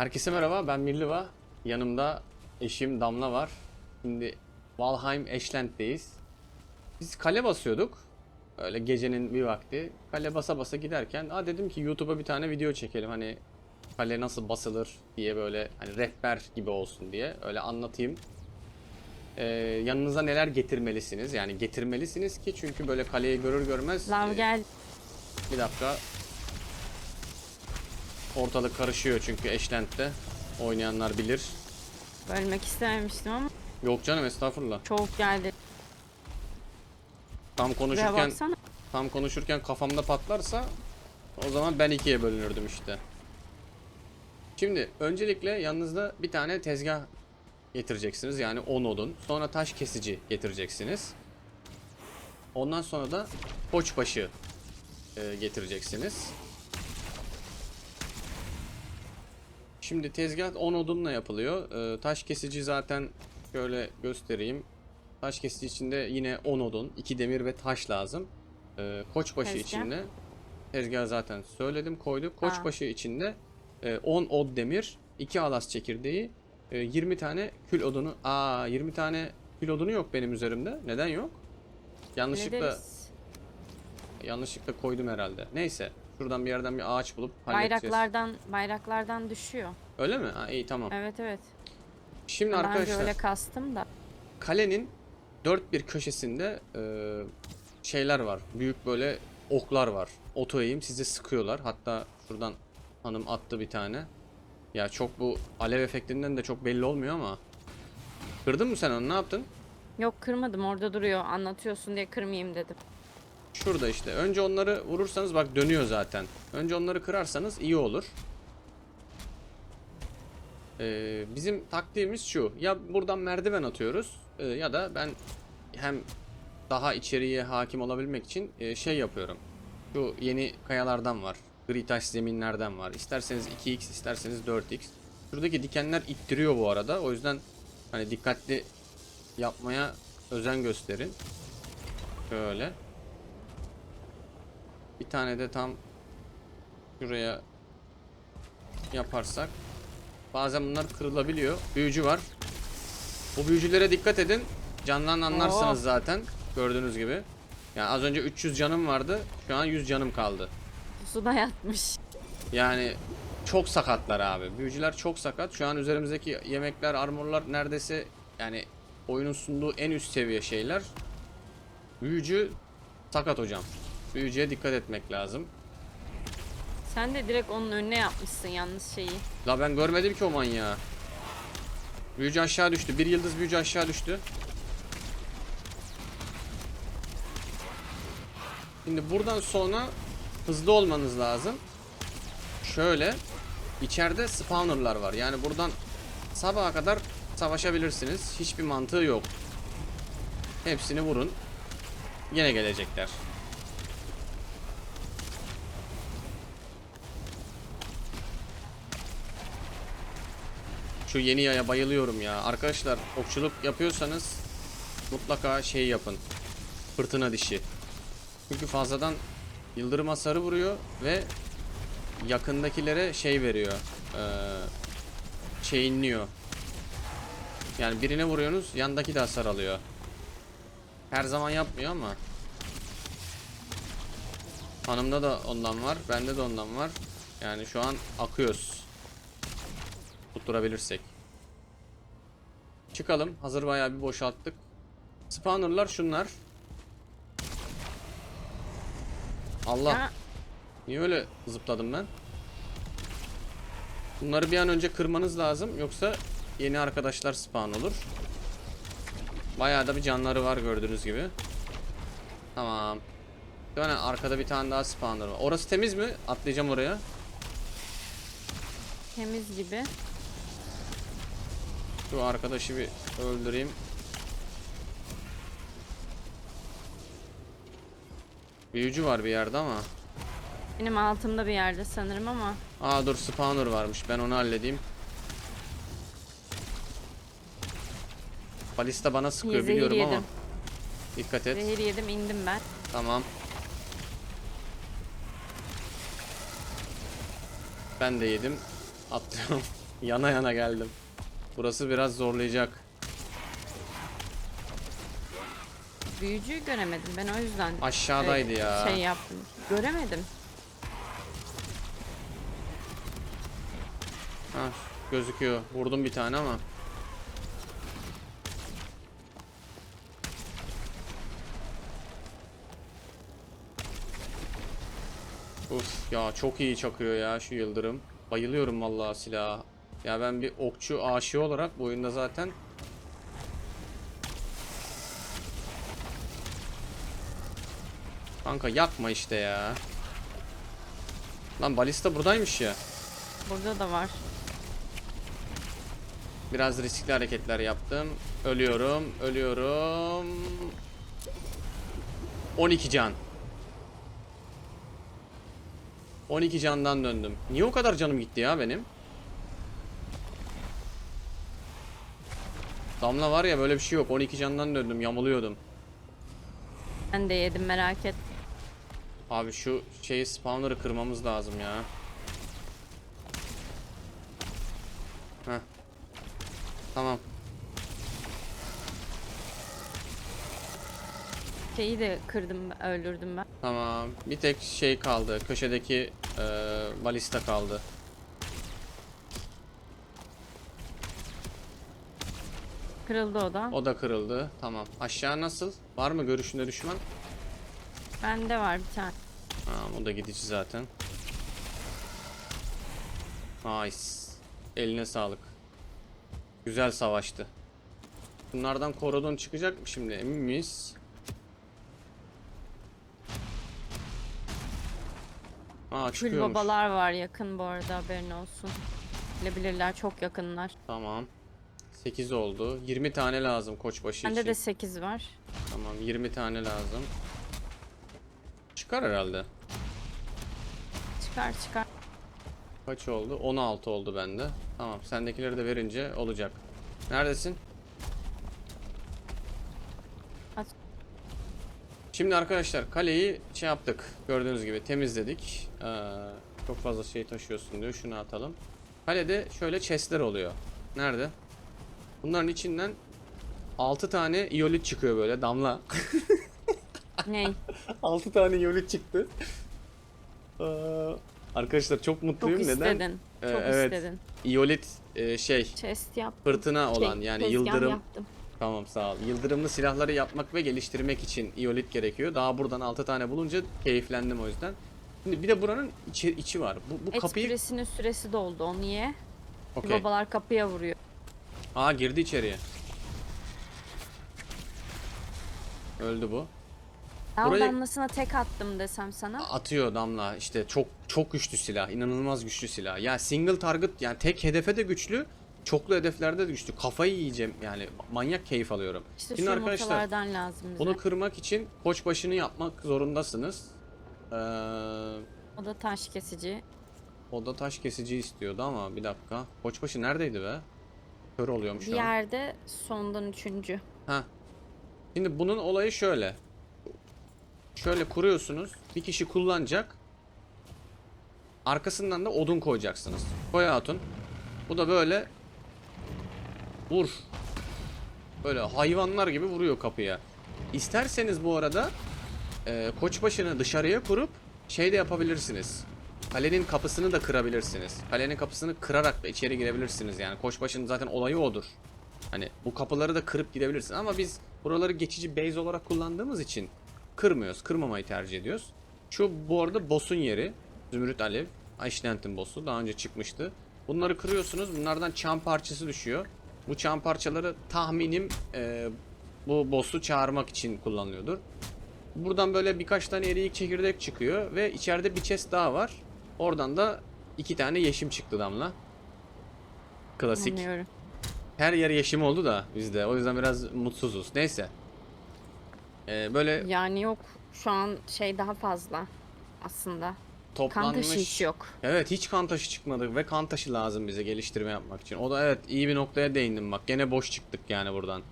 Herkese merhaba ben Mirliva. Yanımda eşim Damla var. Şimdi Valheim Eşlent'teyiz. Biz kale basıyorduk. Öyle gecenin bir vakti. Kale basa basa giderken Aa dedim ki YouTube'a bir tane video çekelim. Hani kale nasıl basılır diye böyle hani rehber gibi olsun diye öyle anlatayım. Ee, yanınıza neler getirmelisiniz? Yani getirmelisiniz ki çünkü böyle kaleyi görür görmez Lav e, gel. bir dakika. Ortalık karışıyor çünkü Eşlent'te. Oynayanlar bilir. Bölmek istememiştim ama Yok canım estağfurullah. çok geldi. Tam Buraya konuşurken baksana. tam konuşurken kafamda patlarsa o zaman ben ikiye bölünürdüm işte. Şimdi öncelikle yanınızda bir tane tezgah getireceksiniz. Yani 10 odun. Sonra taş kesici getireceksiniz. Ondan sonra da koçbaşı e, getireceksiniz. Şimdi tezgah 10 odunla yapılıyor. Ee, taş kesici zaten şöyle göstereyim. Taş kesici içinde yine 10 odun, 2 demir ve taş lazım. Ee, koçbaşı Tezgah. içinde tezgah zaten söyledim koyduk. Koçbaşı içinde e, 10 od demir, 2 alas çekirdeği, e, 20 tane kül odunu. Aa 20 tane kül odunu yok benim üzerimde. Neden yok? Yanlışlıkla yanlışlıkla koydum herhalde. Neyse. Şuradan bir yerden bir ağaç bulup halledeceğiz. Bayraklardan bayraklardan düşüyor. Öyle mi? Ha, iyi tamam. Evet evet. Şimdi Daha önce arkadaşlar öyle kastım da. kalenin dört bir köşesinde e, şeyler var. Büyük böyle oklar var. Oto eğim size sıkıyorlar. Hatta şuradan hanım attı bir tane. Ya çok bu alev efektinden de çok belli olmuyor ama. Kırdın mı sen onu? Ne yaptın? Yok kırmadım orada duruyor. Anlatıyorsun diye kırmayayım dedim. Şurada işte. Önce onları vurursanız bak dönüyor zaten. Önce onları kırarsanız iyi olur. Ee, bizim taktiğimiz şu. Ya buradan merdiven atıyoruz e, ya da ben hem daha içeriye hakim olabilmek için e, şey yapıyorum. Şu yeni kayalardan var. Gri taş zeminlerden var. İsterseniz 2x isterseniz 4x. Şuradaki dikenler ittiriyor bu arada. O yüzden hani dikkatli yapmaya özen gösterin. Şöyle. Bir tane de tam şuraya yaparsak bazen bunlar kırılabiliyor. Büyücü var. Bu büyücülere dikkat edin. Candan anlarsınız Oo. zaten. Gördüğünüz gibi. Yani az önce 300 canım vardı. Şu an 100 canım kaldı. Suda yatmış. Yani çok sakatlar abi. Büyücüler çok sakat. Şu an üzerimizdeki yemekler, armorlar neredeyse yani oyunun sunduğu en üst seviye şeyler. Büyücü sakat hocam. Büyücüye dikkat etmek lazım. Sen de direkt onun önüne yapmışsın yalnız şeyi. La ben görmedim ki o manyağı. Büyücü aşağı düştü. Bir yıldız büyücü aşağı düştü. Şimdi buradan sonra hızlı olmanız lazım. Şöyle içeride spawnerlar var. Yani buradan sabaha kadar savaşabilirsiniz. Hiçbir mantığı yok. Hepsini vurun. Yine gelecekler. Şu yeni yaya bayılıyorum ya. Arkadaşlar okçuluk yapıyorsanız mutlaka şey yapın. Fırtına dişi. Çünkü fazladan yıldırım hasarı vuruyor ve yakındakilere şey veriyor. Ee, chainliyor. Yani birine vuruyorsunuz yandaki de hasar alıyor. Her zaman yapmıyor ama. Hanımda da ondan var. Bende de ondan var. Yani şu an akıyoruz. Tutturabilirsek. Çıkalım. Hazır bayağı bir boşalttık. Spawnerlar şunlar. Allah. Niye öyle zıpladım ben? Bunları bir an önce kırmanız lazım. Yoksa yeni arkadaşlar spawn olur. Bayağı da bir canları var gördüğünüz gibi. Tamam. Yani arkada bir tane daha spawner var. Orası temiz mi? Atlayacağım oraya. temiz gibi. Şu arkadaşı bir öldüreyim. Büyücü var bir yerde ama. Benim altımda bir yerde sanırım ama. Aa dur spawner varmış. Ben onu halledeyim. Balista bana sıkıyor Zehir biliyorum ama. yedim. Dikkat et. Zehir yedim indim ben. Tamam. Ben de yedim. Atlıyorum. Yana yana geldim. Burası biraz zorlayacak. Büyücüyü göremedim ben o yüzden. Aşağıdaydı e, ya. Şey yaptım. Göremedim. Ha, gözüküyor. Vurdum bir tane ama. Uf ya çok iyi çakıyor ya şu yıldırım. Bayılıyorum vallahi silaha. Ya ben bir okçu aşığı olarak bu oyunda zaten Kanka yakma işte ya. Lan balista buradaymış ya. Burada da var. Biraz riskli hareketler yaptım. Ölüyorum, ölüyorum. 12 can. 12 candan döndüm. Niye o kadar canım gitti ya benim? Damla var ya böyle bir şey yok. 12 candan döndüm, yamuluyordum. Ben de yedim merak et. Abi şu şeyi spawner'ı kırmamız lazım ya. Heh. Tamam. Şeyi de kırdım öldürdüm ben. Tamam. Bir tek şey kaldı. Köşedeki e, balista kaldı. Kırıldı o da. O da kırıldı. Tamam. Aşağı nasıl? Var mı görüşünde düşman? Bende var bir tane. Tamam o da gidici zaten. Nice. Eline sağlık. Güzel savaştı. Bunlardan korodon çıkacak mı şimdi emin miyiz? Aa Kül çıkıyormuş. babalar var yakın bu arada haberin olsun. Bilebilirler çok yakınlar. Tamam. 8 oldu. 20 tane lazım koçbaşı Bende için. de 8 var. Tamam 20 tane lazım. Çıkar herhalde. Çıkar çıkar. Kaç oldu? 16 oldu bende. Tamam sendekileri de verince olacak. Neredesin? At. Şimdi arkadaşlar kaleyi şey yaptık. Gördüğünüz gibi temizledik. Ee, çok fazla şey taşıyorsun diyor. Şunu atalım. Kalede şöyle chestler oluyor. Nerede? Bunların içinden 6 tane iolit çıkıyor böyle damla. Ney? 6 tane iolit çıktı. Ee, arkadaşlar çok Çok mutluyum. Neden? istedin. Ee, Çok evet. istedin. Iolit e, şey Chest yap. fırtına olan Şey, yani tezgah yıldırım yaptım. Tamam sağ ol. Yıldırımlı silahları yapmak ve geliştirmek için iolit gerekiyor. Daha buradan 6 tane bulunca keyiflendim o yüzden. Şimdi bir de buranın içi, içi var. Bu, bu kapıyı... Ekspresinin süresi doldu onu ye. Okey. Babalar kapıya vuruyor. Aa girdi içeriye. Öldü bu. Dal Burayı- damlasına tek attım desem sana. Atıyor damla işte çok çok güçlü silah. inanılmaz güçlü silah. Ya single target yani tek hedefe de güçlü. Çoklu hedeflerde de güçlü. Kafayı yiyeceğim yani manyak keyif alıyorum. İşte Şimdi arkadaşlar lazım bize. bunu kırmak için koç başını yapmak zorundasınız. Ee, O da taş kesici. O da taş kesici istiyordu ama bir dakika. Koçbaşı neredeydi be? Kör oluyorum Bir şu an. yerde sondan üçüncü. Ha. Şimdi bunun olayı şöyle. Şöyle kuruyorsunuz. Bir kişi kullanacak. Arkasından da odun koyacaksınız. Koy hatun. Bu da böyle vur. Böyle hayvanlar gibi vuruyor kapıya. İsterseniz bu arada e, koçbaşını dışarıya kurup şey de yapabilirsiniz. Kalenin kapısını da kırabilirsiniz. Kalenin kapısını kırarak da içeri girebilirsiniz yani. Koçbaşının zaten olayı odur. Hani bu kapıları da kırıp gidebilirsin ama biz buraları geçici base olarak kullandığımız için kırmıyoruz. Kırmamayı tercih ediyoruz. Şu bu arada boss'un yeri. Zümrüt Alev. Ashlant'in boss'u. Daha önce çıkmıştı. Bunları kırıyorsunuz. Bunlardan çam parçası düşüyor. Bu çam parçaları tahminim e, bu boss'u çağırmak için kullanılıyordur. Buradan böyle birkaç tane eriyik çekirdek çıkıyor ve içeride bir chest daha var. Oradan da iki tane yeşim çıktı damla. Klasik. Anlıyorum. Her yer yeşim oldu da bizde. O yüzden biraz mutsuzuz. Neyse. Ee, böyle Yani yok şu an şey daha fazla aslında. Kan toplanmış. taşı hiç yok. Evet hiç kan taşı çıkmadı ve kan taşı lazım bize geliştirme yapmak için. O da evet iyi bir noktaya değindim bak. Gene boş çıktık yani buradan.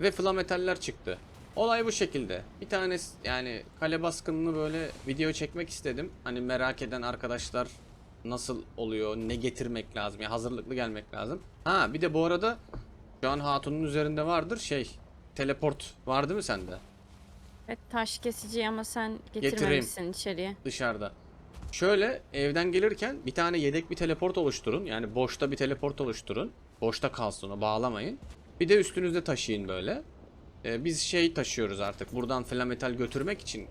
Ve flametaller çıktı. Olay bu şekilde. Bir tane yani kale baskınını böyle video çekmek istedim. Hani merak eden arkadaşlar nasıl oluyor, ne getirmek lazım ya hazırlıklı gelmek lazım. Ha bir de bu arada şu an hatunun üzerinde vardır şey teleport var değil mi sende Evet taş kesici ama sen Getireyim. getirmemişsin içeriye. dışarıda? Şöyle evden gelirken bir tane yedek bir teleport oluşturun. Yani boşta bir teleport oluşturun. Boşta kalsın o bağlamayın. Bir de üstünüzde taşıyın böyle. Ee, biz şey taşıyoruz artık. Buradan flametal götürmek için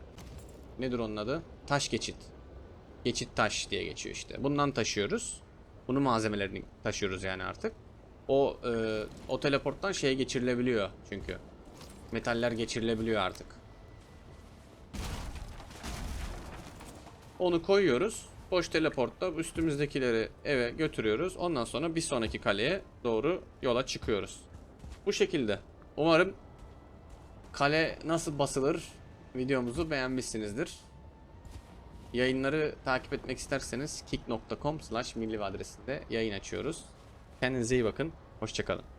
nedir onun adı? Taş geçit. Geçit taş diye geçiyor işte. Bundan taşıyoruz. Bunun malzemelerini taşıyoruz yani artık. O e, o teleporttan şey geçirilebiliyor çünkü. Metaller geçirilebiliyor artık. Onu koyuyoruz. Boş teleportta üstümüzdekileri eve götürüyoruz. Ondan sonra bir sonraki kaleye doğru yola çıkıyoruz. Bu şekilde. Umarım kale nasıl basılır videomuzu beğenmişsinizdir. Yayınları takip etmek isterseniz kick.com slash milli adresinde yayın açıyoruz. Kendinize iyi bakın. Hoşçakalın.